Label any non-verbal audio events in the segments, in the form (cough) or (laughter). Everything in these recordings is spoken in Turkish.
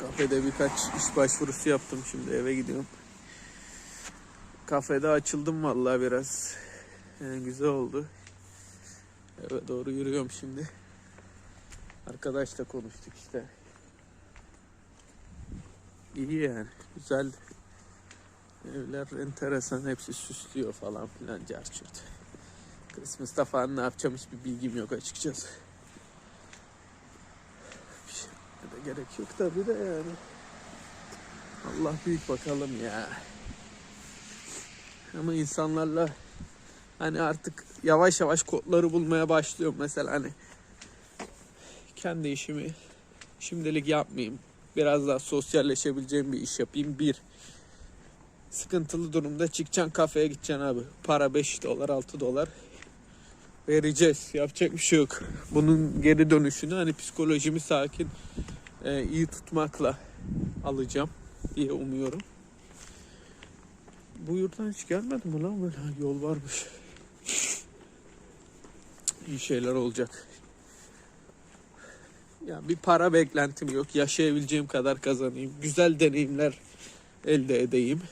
Kafede birkaç iş başvurusu yaptım şimdi eve gidiyorum. Kafede açıldım vallahi biraz. Yani güzel oldu. Eve doğru yürüyorum şimdi. Arkadaşla konuştuk işte. İyi yani. Güzel. Evler enteresan. Hepsi süslüyor falan filan. Carçurt. Christmas'ta falan ne yapacağım hiçbir bilgim yok açıkçası. Şey de gerek yok tabii de yani. Allah büyük bakalım ya. Ama insanlarla hani artık yavaş yavaş kodları bulmaya başlıyorum. Mesela hani kendi işimi şimdilik yapmayayım. Biraz daha sosyalleşebileceğim bir iş yapayım. Bir, sıkıntılı durumda çıkacaksın kafeye gideceksin abi. Para 5 dolar 6 dolar vereceğiz. Yapacak bir şey yok. Bunun geri dönüşünü hani psikolojimi sakin e, iyi tutmakla alacağım diye umuyorum. Bu yurttan hiç gelmedi mi lan böyle yol varmış. İyi şeyler olacak. Ya bir para beklentim yok. Yaşayabileceğim kadar kazanayım. Güzel deneyimler elde edeyim.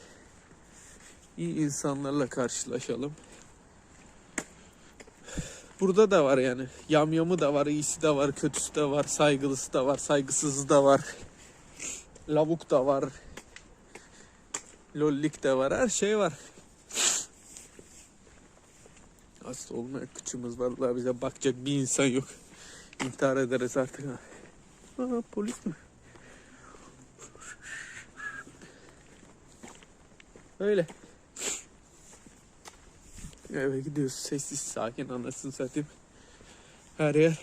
İyi insanlarla karşılaşalım. Burada da var yani. Yamyamı da var, iyisi de var, kötüsü de var, saygılısı da var, saygısızı da var. Lavuk da var. Lollik de var, her şey var. Hasta olmayan kıçımız vallahi bize bakacak bir insan yok. İntihar ederiz artık ha. Aa, polis mi? Öyle. Eve gidiyoruz sessiz sakin anasını satayım. Her yer.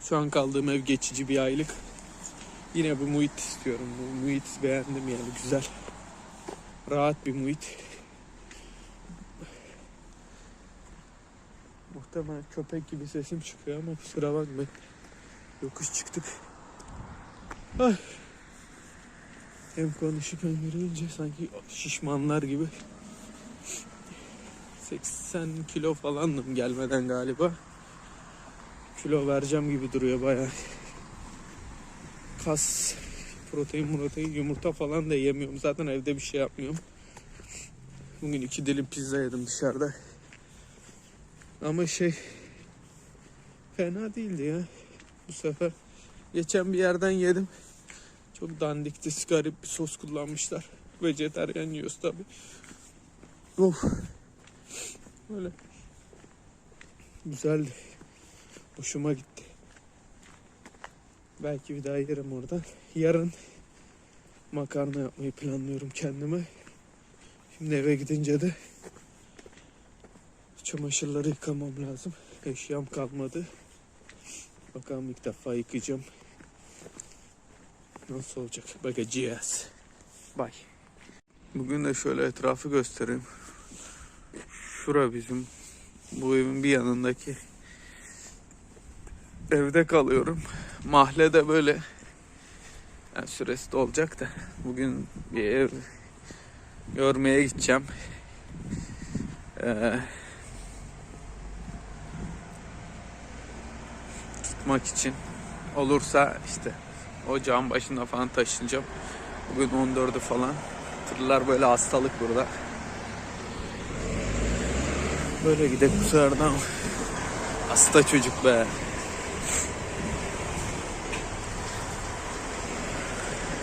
Şu an kaldığım ev geçici bir aylık. Yine bu muhit istiyorum. Bu muhit beğendim yani güzel. Rahat bir muhit. Muhtemelen köpek gibi sesim çıkıyor ama kusura bakmayın. Yokuş çıktık. Ay. Hem konuşup hem yürüyünce sanki şişmanlar gibi. 80 kilo falandım gelmeden galiba. Kilo vereceğim gibi duruyor bayağı. Kas, protein, protein, yumurta falan da yemiyorum. Zaten evde bir şey yapmıyorum. Bugün iki dilim pizza yedim dışarıda. Ama şey fena değildi ya bu sefer. Geçen bir yerden yedim. Çok dandikti, garip bir sos kullanmışlar. Vejetaryen yiyoruz tabi. Of. Öyle. Güzeldi. Hoşuma gitti. Belki bir daha yerim orada. Yarın makarna yapmayı planlıyorum kendime. Şimdi eve gidince de çamaşırları yıkamam lazım. Eşyam kalmadı. Bakalım ilk defa yıkayacağım. Nasıl olacak? Bakacağız. Bye. Bugün de şöyle etrafı göstereyim. Şura bizim bu evin bir yanındaki evde kalıyorum. Mahallede böyle yani süresi de olacak da bugün bir ev görmeye gideceğim. Ee, tutmak için olursa işte ocağın başında falan taşınacağım. Bugün 14'ü falan. Tırlar böyle hastalık burada. Böyle gidelim bu seferden. Hasta çocuk be.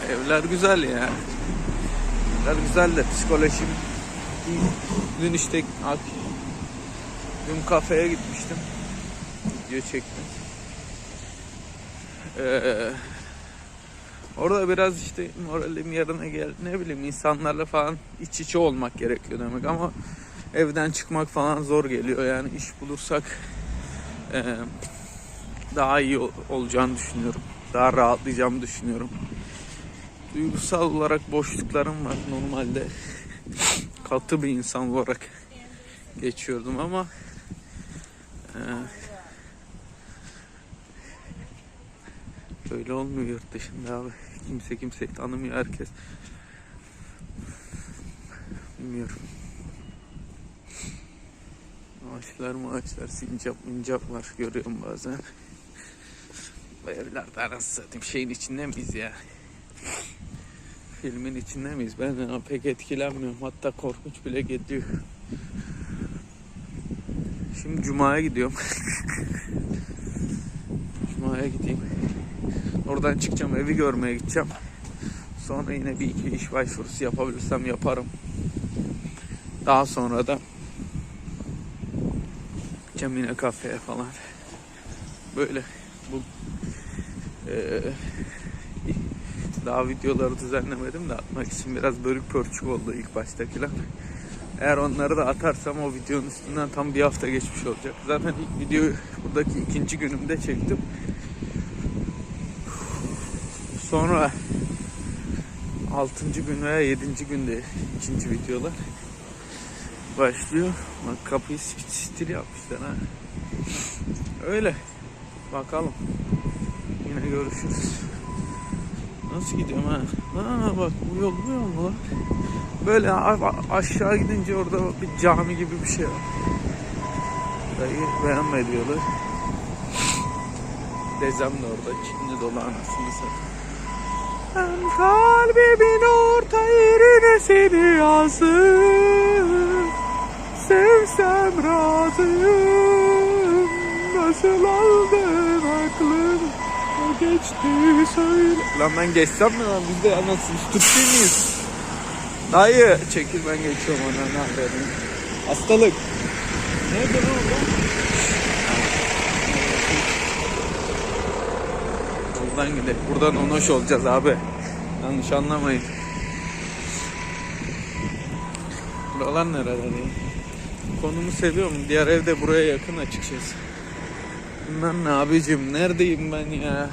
Evler güzel ya. Evler güzel de psikolojim. Dün işte dün kafeye gitmiştim. Video çektim. Ee, orada biraz işte moralim yerine gel ne bileyim insanlarla falan iç içe olmak gerekiyor demek ama evden çıkmak falan zor geliyor. Yani iş bulursak e, daha iyi ol- olacağını düşünüyorum. Daha rahatlayacağımı düşünüyorum. Duygusal olarak boşluklarım var. Normalde katı bir insan olarak geçiyordum ama e, Öyle olmuyor yurt dışında abi. Kimse kimseyi tanımıyor herkes. Bilmiyorum. Ağaçlar maaşlar sincap mincap var görüyorum bazen. Bu evlerde anasını şeyin içinde miyiz ya? Filmin içinde miyiz? Ben pek etkilenmiyorum. Hatta korkunç bile geliyor. Şimdi Cuma'ya gidiyorum. (laughs) Cuma'ya gideyim. Oradan çıkacağım evi görmeye gideceğim. Sonra yine bir iki iş başvurusu yapabilirsem yaparım. Daha sonra da gideceğim yine kafeye falan. Böyle bu eee, daha videoları düzenlemedim de atmak için biraz bölük pörçük oldu ilk baştakiler. Eğer onları da atarsam o videonun üstünden tam bir hafta geçmiş olacak. Zaten ilk videoyu buradaki ikinci günümde çektim. Sonra 6. gün veya 7. günde ikinci videolar başlıyor. Bak kapıyı stil yapmışlar ha. Öyle. Bakalım. Yine görüşürüz. Nasıl gidiyorum ha? Ha bak bu yol bu yol lan? Böyle aşağı gidince orada bir cami gibi bir şey var. Dayı beğenmedi yolu. Dezem de orada Çinli dolu anasını satayım. Ben kalbimin orta yerine seni yazdım. Sevsem razıyım. Nasıl aldın aklım? O geçti söyle. Lan ben geçsem mi lan? Biz de anasını Türkçe miyiz? Dayı çekil ben geçiyorum. Ona ne haberin Hastalık. Nerede lan? Buradan gidelim. Buradan onoş olacağız abi. Yanlış anlamayın. Buralar nereler? Konumu seviyorum. Diğer evde buraya yakın açıkçası. Bunlar ne abicim? Neredeyim ben ya?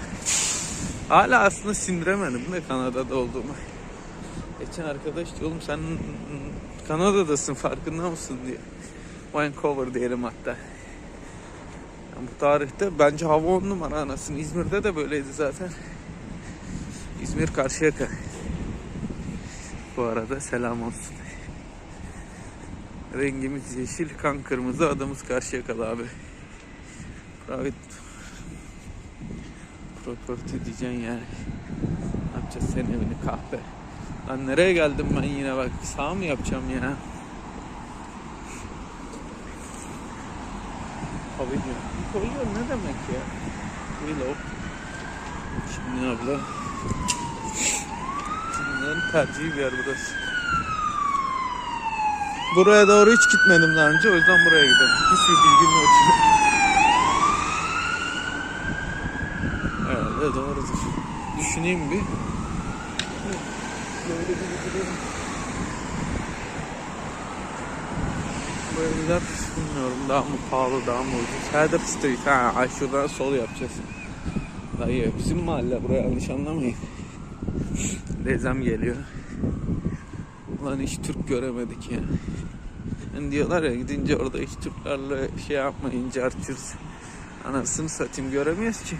Hala aslında sindiremedim de Kanada'da olduğumu. Geçen arkadaş diyor, oğlum sen Kanada'dasın farkında mısın diyor. Vancouver diyelim hatta. Yani bu tarihte bence hava on numara anasını. İzmir'de de böyleydi zaten. İzmir Karşıyaka. Bu arada selam olsun. Rengimiz yeşil, kan kırmızı, adımız Karşıyakalı abi. Private property diyeceksin yani. Ne yapacağız senin evini kahpe. Lan nereye geldim ben yine bak sağ mı yapacağım ya? Pavilion. Pavilion ne demek ya? Willow. Şimdi abla. Bunların tercihi bir yer burası. Buraya doğru hiç gitmedim daha önce o yüzden buraya gidelim. Hiçbir bilgim yok. Herhalde doğrudur. Düşüneyim bir. Böyle bir gidelim. Bu evler bilmiyorum daha mı pahalı daha mı ucuz. Heather Street ha ay şuradan sol yapacağız. Dayı bizim mahalle buraya yanlış anlamayın. Rezem geliyor. Ulan hiç Türk göremedik ya. Yani diyorlar ya gidince orada hiç Türklerle şey yapmayınca artırız. Anasını satayım göremiyoruz ki.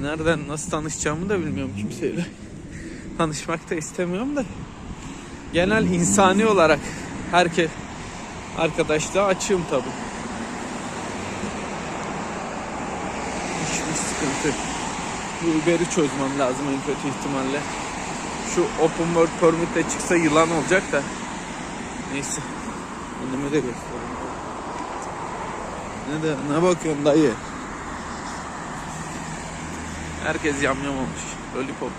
Nereden nasıl tanışacağımı da bilmiyorum kimseyle. Tanışmak da istemiyorum da. Genel insani olarak herkes arkadaşlığa açığım tabi. Hiçbir sıkıntı. Bu Uber'i çözmem lazım en kötü ihtimalle. Şu open world permit de çıksa yılan olacak da. Neyse. Önümü de göstereyim. Ne de ne bakıyorsun dayı? Herkes yamyam olmuş. Lollipop.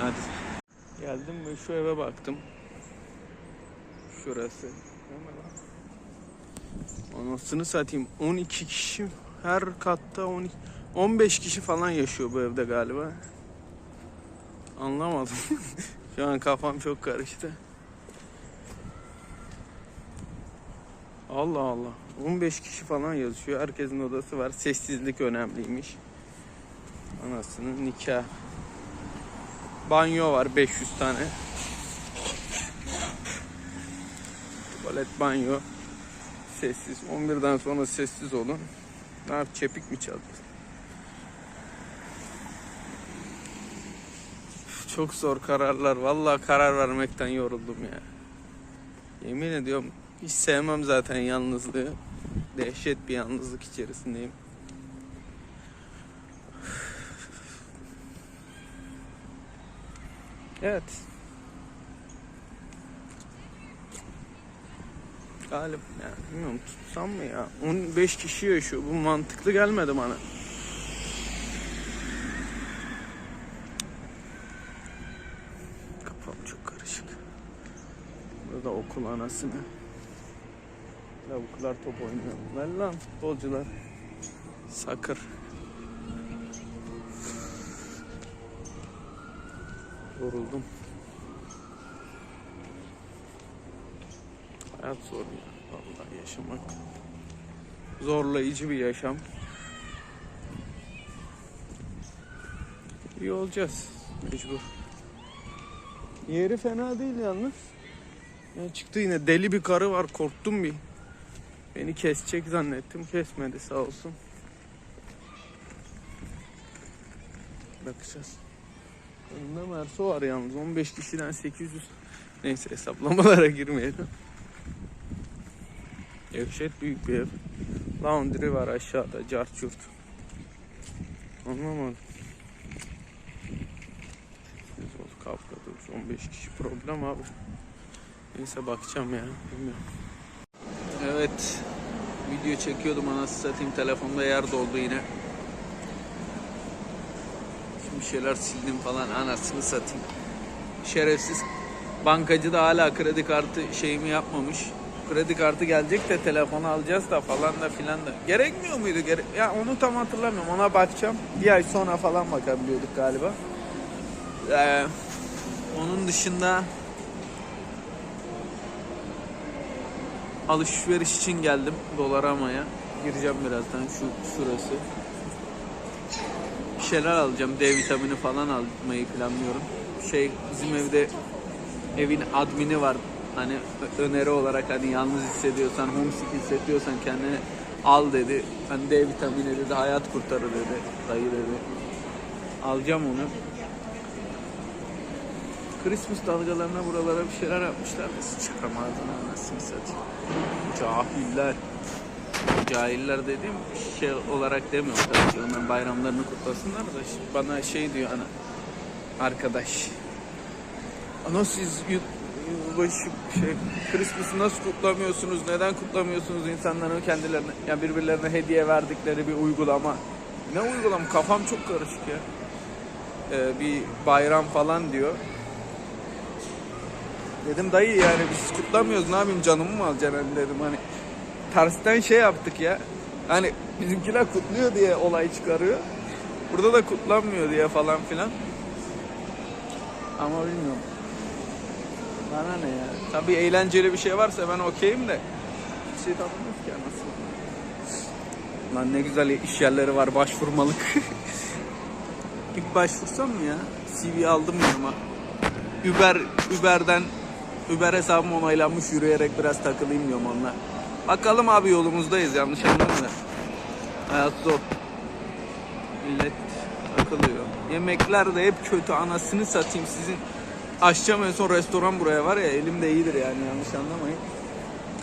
Hadi. Geldim ve şu eve baktım. Şurası. Anasını satayım. 12 kişi her katta 12 15 kişi falan yaşıyor bu evde galiba. Anlamadım. (laughs) Şu an kafam çok karıştı. Allah Allah. 15 kişi falan yazıyor. Herkesin odası var. Sessizlik önemliymiş. Anasının nikah. Banyo var 500 tane. Tuvalet, banyo. Sessiz. 11'den sonra sessiz olun. Ne yap, çepik mi çalacağız? Çok zor kararlar. Vallahi karar vermekten yoruldum ya. Yemin ediyorum hiç sevmem zaten yalnızlığı. Dehşet bir yalnızlık içerisindeyim. Evet. Galip ya bilmiyorum tutsam mı ya? 15 kişi yaşıyor. Bu mantıklı gelmedi bana. Kafam çok karışık. Burada okul anasını. Lavuklar top oynuyor. Ver lan futbolcular. Sakır. Yoruldum. Hayat zor ya. Vallahi yaşamak. Zorlayıcı bir yaşam. İyi olacağız. Mecbur. Yeri fena değil yalnız. Ya çıktı yine deli bir karı var korktum bir. Beni kesecek zannettim kesmedi sağ olsun. Bakacağız. Önünde Merso var yalnız 15 kişiden 800. Neyse hesaplamalara girmeyelim. Dehşet büyük bir ev. Laundry var aşağıda cart yurt. Anlamadım. Kavga dur. 15 kişi problem abi. Neyse bakacağım ya. Bilmiyorum. Evet. Video çekiyordum anasını satayım. Telefonda yer doldu yine. Şimdi şeyler sildim falan anasını satayım. Şerefsiz. Bankacı da hala kredi kartı şeyimi yapmamış. Kredi kartı gelecek de telefonu alacağız da falan da filan da. Gerekmiyor muydu? Gere ya onu tam hatırlamıyorum. Ona bakacağım. Bir ay sonra falan bakabiliyorduk galiba. Ee, onun dışında alışveriş için geldim Dolarama'ya. Gireceğim birazdan şu şurası. Bir şeyler alacağım. D vitamini falan almayı planlıyorum. Şey bizim evde evin admini var. Hani öneri olarak hani yalnız hissediyorsan, homesick hissediyorsan kendini al dedi. Hani D vitamini dedi, hayat kurtarır dedi. Dayı dedi. Alacağım onu. Christmas dalgalarına buralara bir şeyler yapmışlar da sıçarım ağzına anasını satayım. Cahiller. Cahiller dediğim şey olarak demiyorum tabii ki. Onların bayramlarını kutlasınlar da bana şey diyor ana arkadaş. Ana siz yılbaşı şey Christmas'ı nasıl kutlamıyorsunuz? Neden kutlamıyorsunuz insanların kendilerine ya birbirlerine hediye verdikleri bir uygulama. Ne uygulama? Kafam çok karışık ya. Ee, bir bayram falan diyor. Dedim dayı yani biz kutlamıyoruz ne yapayım canımı mı alacaksın hani dedim hani. Tersten şey yaptık ya. Hani bizimkiler kutluyor diye olay çıkarıyor. Burada da kutlanmıyor diye falan filan. Ama bilmiyorum. Bana ne ya. Tabii eğlenceli bir şey varsa ben okeyim de. Bir şey tanımıyoruz ki anasını. Lan ne güzel iş yerleri var başvurmalık. (laughs) İlk başvursam mı ya? CV aldım yanıma. Uber, Uber'den Uber hesabım onaylanmış yürüyerek biraz takılayım diyorum onunla. Bakalım abi yolumuzdayız yanlış anlama da. Hayat zor. Millet takılıyor. Yemekler de hep kötü anasını satayım sizin. Açacağım en son restoran buraya var ya elimde iyidir yani yanlış anlamayın.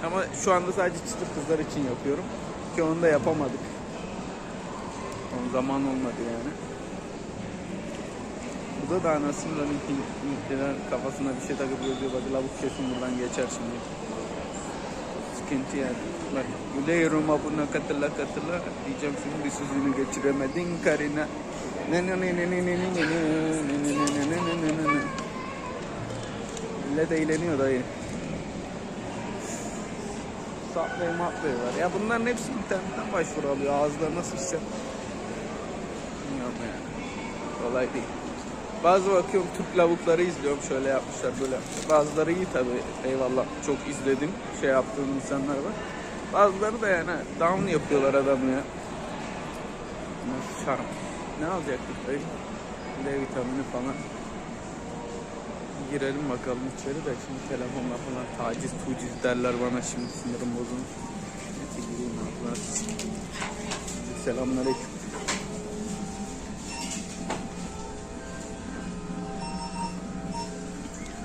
Ama şu anda sadece çıtır kızlar için yapıyorum. Ki onu da yapamadık. Onun zaman olmadı yani. Burada da anasının da Hintliler kafasına bir şey takıp yazıyor. Bak lavuk kesin buradan geçer şimdi. Sıkıntı yani. Bak güleyorum abuna katıla katıla. Diyeceğim şimdi sözünü geçiremedin karına. Ne ne ne ne ne ne ne ne ne ne ne ne ne ne ne ne Millet eğleniyor dayı. Saplay maplay var. Ya bunların hepsi internetten başvuru alıyor. Ağızlarına sıçacak. Bilmiyorum yani. Kolay değil. Bazı bakıyorum Türk lavukları izliyorum şöyle yapmışlar böyle yapmışlar. Bazıları iyi tabi eyvallah çok izledim şey yaptığım insanlar var. Bazıları da yani down yapıyorlar adamı ya. Nasıl şarm. Ne alacaktık dayı? D vitamini falan. Girelim bakalım içeri de şimdi telefonla falan taciz tuciz derler bana şimdi sinirim bozulmuş. Neyse gireyim abla. Selamünaleyküm.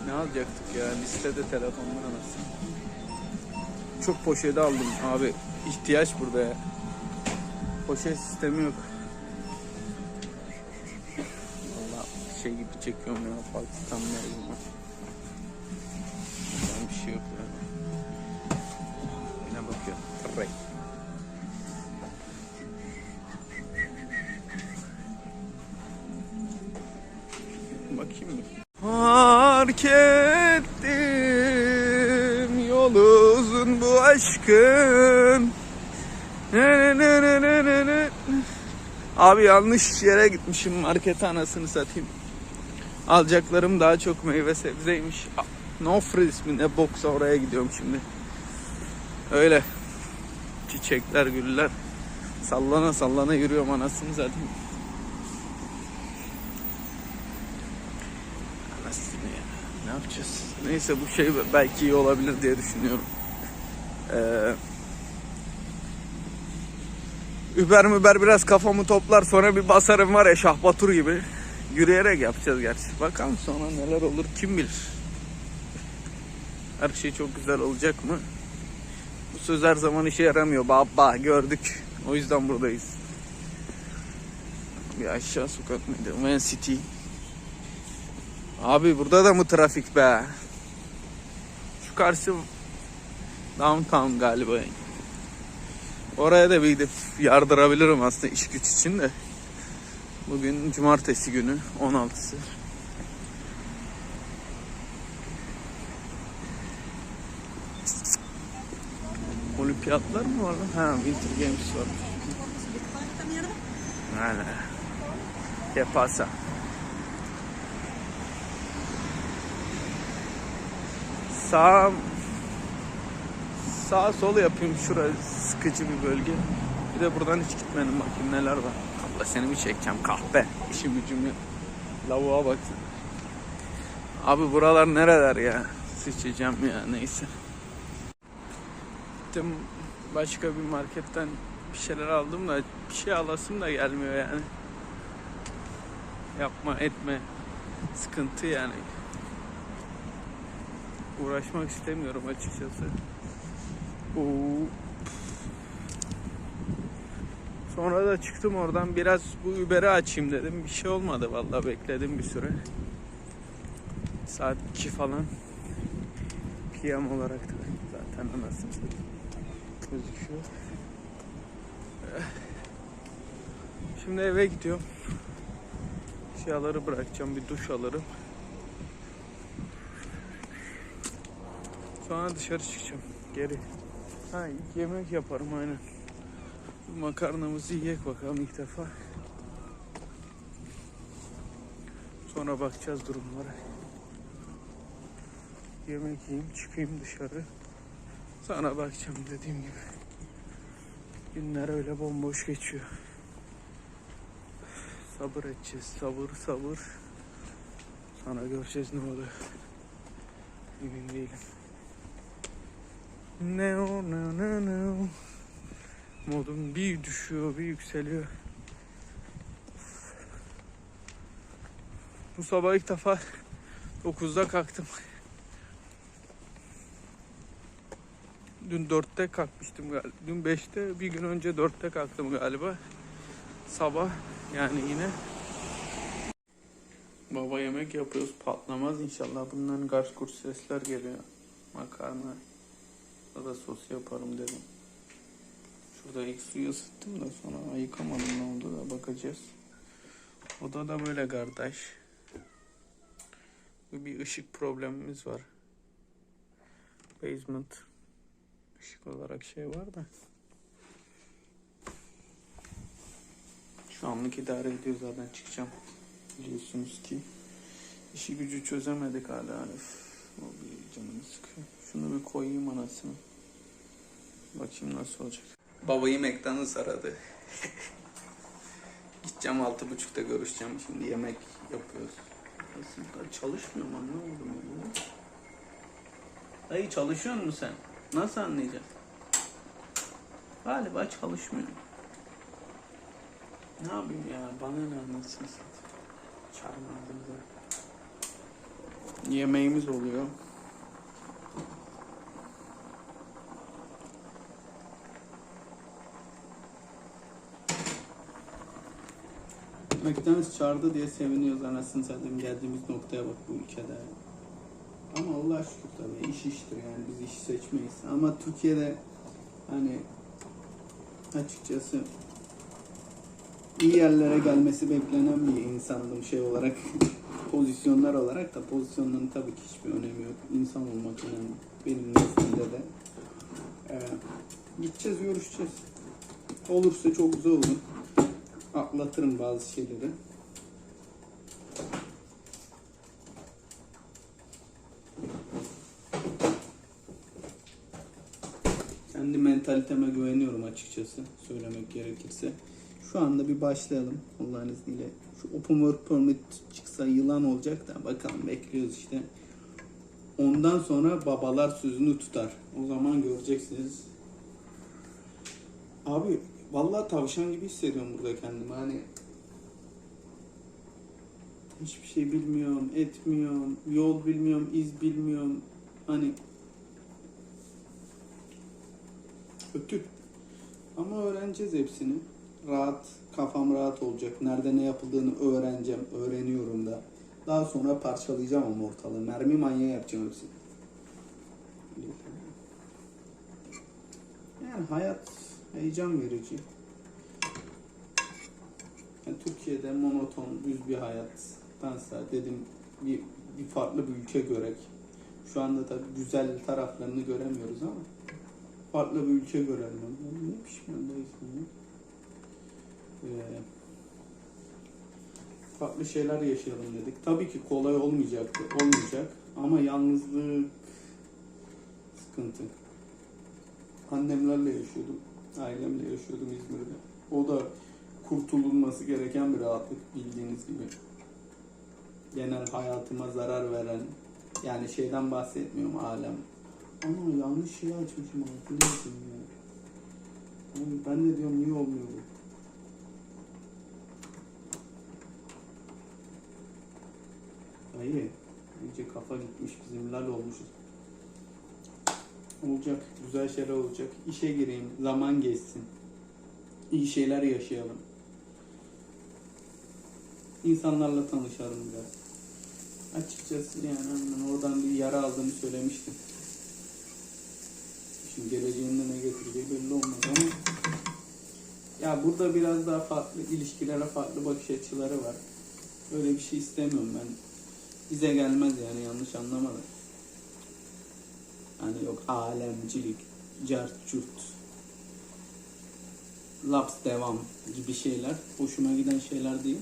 Ne alacaktık ya? Listede telefonlar anasını. Çok poşeti aldım abi. İhtiyaç burada ya. Poşet sistemi yok. Valla şey gibi çekiyorum ya. Ben bir şey yok yani. Yine bakıyorum. Trek. Bakayım mı? Fark ettim yol uzun bu aşkın. Ne ne ne ne ne. Abi yanlış yere gitmişim markete anasını satayım. Alacaklarım daha çok meyve sebzeymiş. No frills mi ne boksa oraya gidiyorum şimdi. Öyle. Çiçekler, güller. Sallana sallana yürüyorum anasını satayım. Anasını ya. Ne yapacağız? Neyse bu şey belki iyi olabilir diye düşünüyorum. Ee, Uber müber biraz kafamı toplar sonra bir basarım var ya Şahbatur gibi. Yürüyerek yapacağız gerçi. Bakalım sonra neler olur kim bilir. Her şey çok güzel olacak mı? Bu söz her zaman işe yaramıyor. Baba gördük. O yüzden buradayız. Bir aşağı sokak mıydı? Man City. Abi burada da mı trafik be? Şu karşı downtown galiba. Oraya da bir gidip yardırabilirim aslında iş güç için de. Bugün cumartesi günü 16'sı. Olimpiyatlar mı var lan? Ha Winter Games var. Hala. ¿Qué? Sağ sağ sol yapayım şurası sıkıcı bir bölge. Bir de buradan hiç gitmedim bakayım neler var. Abla seni mi çekeceğim kahpe. İşim gücüm. Lavuğa bak. Abi buralar nereler ya? Sıçacağım ya neyse. Gittim başka bir marketten bir şeyler aldım da bir şey alasım da gelmiyor yani. Yapma etme sıkıntı yani. Uğraşmak istemiyorum açıkçası. Oo. Sonra da çıktım oradan biraz bu Uber'i açayım dedim. Bir şey olmadı vallahi bekledim bir süre. Saat 2 falan. PM olarak da zaten anasını gözüküyor. Şimdi eve gidiyorum. Eşyaları bırakacağım. Bir duş alırım. Sonra dışarı çıkacağım. Geri. Ha yemek yaparım aynen. Makarnamızı yiyek bakalım ilk defa. Sonra bakacağız durumlara. Yemek yiyeyim, çıkayım dışarı. Sonra bakacağım dediğim gibi. Günler öyle bomboş geçiyor. Sabır edeceğiz, sabır sabır. Sonra göreceğiz ne oluyor. Emin değilim. Ne o ne ne ne o. Modum bir düşüyor bir yükseliyor. Bu sabah ilk defa 9'da kalktım. Dün 4'te kalkmıştım galiba. Dün 5'te bir gün önce 4'te kalktım galiba. Sabah yani yine. Baba yemek yapıyoruz patlamaz inşallah. Bundan gars kurs sesler geliyor. Makarna. Ya da sos yaparım dedim. Şurada ilk suyu ısıttım da sonra yıkamadım ne oldu da bakacağız. Oda da böyle kardeş. Bir ışık problemimiz var. Basement ışık olarak şey var da. Şu anlık idare ediyor zaten çıkacağım. Biliyorsunuz ki işi gücü çözemedik hala. Üf, o bir canımı sıkıyor. Şunu bir koyayım anasını. Bakayım nasıl olacak. Babayı McDonald's aradı. (laughs) Gideceğim altı buçukta görüşeceğim. Şimdi yemek yapıyoruz. Aslında çalışmıyor mu? Anlamadım ya. Dayı çalışıyor musun sen? Nasıl anlayacağım? Galiba çalışmıyor. Ne yapayım ya? Bana ne anlatsın Çarmıhdım da. Yemeğimiz oluyor. McDonald's çağırdı diye seviniyoruz anasını satayım geldiğimiz noktaya bak bu ülkede. Ama Allah şükür tabii iş iştir yani biz işi seçmeyiz. Ama Türkiye'de hani açıkçası iyi yerlere gelmesi beklenen bir insandım şey olarak (laughs) pozisyonlar olarak da pozisyonların tabii ki hiçbir önemi yok. İnsan olmak önemli. Benim nezdimde de. Ee, gideceğiz, görüşeceğiz. Olursa çok güzel olur. Atlatırım bazı şeyleri. Kendi mentaliteme güveniyorum açıkçası söylemek gerekirse. Şu anda bir başlayalım Allah'ın izniyle. Şu open work permit çıksa yılan olacak da bakalım bekliyoruz işte. Ondan sonra babalar sözünü tutar. O zaman göreceksiniz. Abi vallahi tavşan gibi hissediyorum burada kendimi. Hani hiçbir şey bilmiyorum, etmiyorum, yol bilmiyorum, iz bilmiyorum. Hani kötü. Ama öğreneceğiz hepsini. Rahat, kafam rahat olacak. Nerede ne yapıldığını öğreneceğim, öğreniyorum da. Daha sonra parçalayacağım ama ortalığı. Mermi manyağı yapacağım hepsini. Yani hayat heyecan verici. Yani Türkiye'de monoton, düz bir hayattansa dedim bir, bir farklı bir ülke görek. Şu anda tabii güzel taraflarını göremiyoruz ama farklı bir ülke görelim. Ne pişmandayız bunu? Ee, farklı şeyler yaşayalım dedik. Tabii ki kolay olmayacaktı, olmayacak ama yalnızlık sıkıntı. Annemlerle yaşıyordum, ailemle yaşıyordum İzmir'de. O da kurtululması gereken bir rahatlık bildiğiniz gibi. Genel hayatıma zarar veren, yani şeyden bahsetmiyorum alem. Ama yanlış şey açmışım yapayım ya? Abi ben de diyorum niye olmuyor bu? Dayı, iyice kafa gitmiş bizim lal olmuşuz. Olacak, güzel şeyler olacak. İşe gireyim, zaman geçsin. İyi şeyler yaşayalım. İnsanlarla tanışalım biraz. Açıkçası yani oradan bir yara aldığımı söylemiştim. Şimdi geleceğinde ne getireceği belli olmaz ama ya burada biraz daha farklı ilişkilere farklı bakış açıları var. Öyle bir şey istemiyorum ben. Bize gelmez yani yanlış anlama da. Hani yok alemcilik, cart curt, laps devam gibi şeyler hoşuma giden şeyler değil.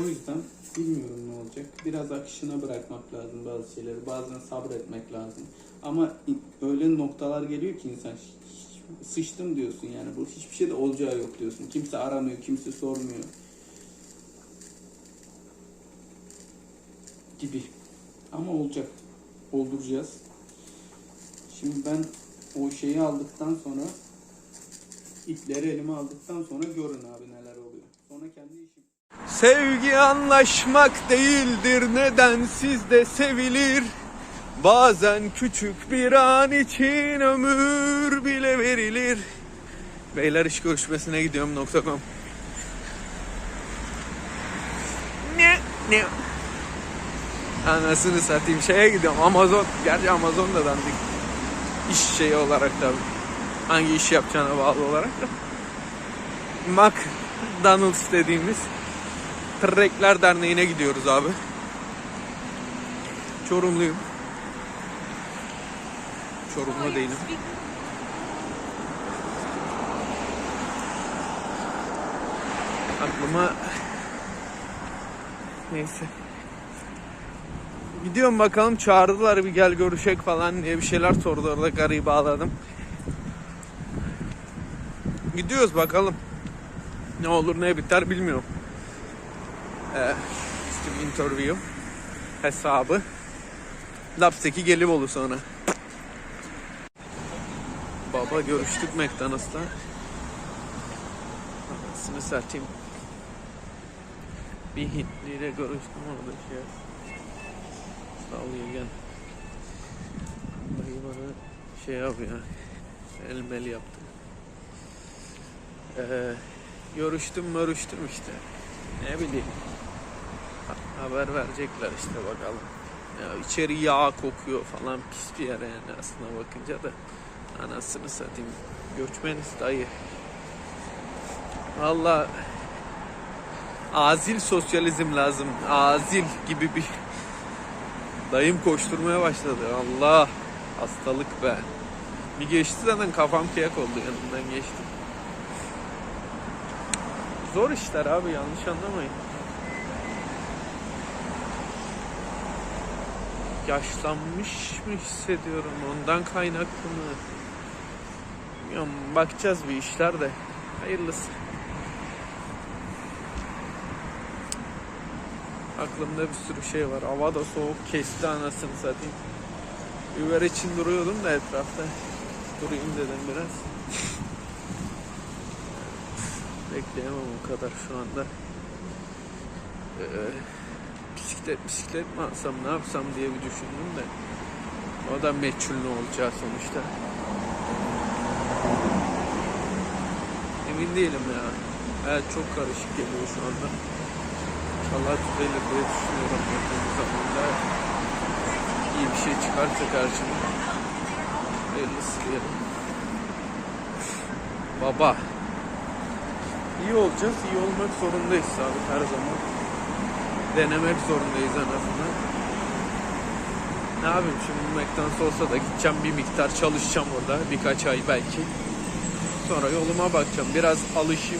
O yüzden bilmiyorum ne olacak. Biraz akışına bırakmak lazım bazı şeyleri. Bazen sabretmek lazım. Ama öyle noktalar geliyor ki insan sıçtım diyorsun yani. Bu hiçbir şey de olacağı yok diyorsun. Kimse aramıyor, kimse sormuyor. Gibi. Ama olacak. Olduracağız. Şimdi ben o şeyi aldıktan sonra ipleri elime aldıktan sonra görün abi neler oluyor. Sonra kendi işim. Sevgi anlaşmak değildir nedensiz de sevilir. Bazen küçük bir an için ömür bile verilir. Beyler iş görüşmesine gidiyorum nokta.com. Ne ne Anasını satayım şeye gidiyorum Amazon. Gerçi Amazon da dandik. İş şeyi olarak tabii. Hangi iş yapacağına bağlı olarak da. McDonald's dediğimiz Trekler Derneği'ne gidiyoruz abi. Çorumluyum. Çorumlu değilim. Aklıma neyse. Gidiyorum bakalım çağırdılar bir gel görüşek falan diye bir şeyler sordu orada karıyı bağladım. Gidiyoruz bakalım. Ne olur ne biter bilmiyorum. Ee, işte interview hesabı. Laps'taki Gelibolu sonra. Baba görüştük McDonald's'ta. Anasını satayım. Bir Hintliyle görüştüm orada şey. Ol yegen. Dayı bana şey yapıyor. Elmel yaptı. Ee, görüştüm görüştüm işte. Ne bileyim. Ha- haber verecekler işte bakalım. Ya içeri yağ kokuyor falan pis bir yer yani aslına bakınca da. Anasını satayım. Göçmeniz dayı. Valla azil sosyalizm lazım. Azil gibi bir dayım koşturmaya başladı. Allah hastalık be. Bir geçti zaten kafam kıyak oldu yanımdan geçti. Zor işler abi yanlış anlamayın. Yaşlanmış mı hissediyorum ondan kaynaklı mı? Bilmiyorum bakacağız bir işler de. Hayırlısı. Aklımda bir sürü şey var. Hava da soğuk kesti anasını satayım. Biber için duruyordum da etrafta. Durayım dedim biraz. (laughs) Bekleyemem o kadar şu anda. Ee, bisiklet bisiklet mi alsam ne yapsam diye bir düşündüm de. O da meçhul ne olacağı sonuçta. Emin değilim ya. Evet çok karışık geliyor şu anda. İnşallah düzelir diye düşünüyorum yakın zamanda. İyi bir şey çıkarsa karşıma. Hayırlısı diyelim. Baba. İyi olacağız, iyi olmak zorundayız abi her zaman. Denemek zorundayız en azından. Ne yapayım şimdi McDonald's olsa da gideceğim bir miktar çalışacağım orada birkaç ay belki. Sonra yoluma bakacağım. Biraz alışayım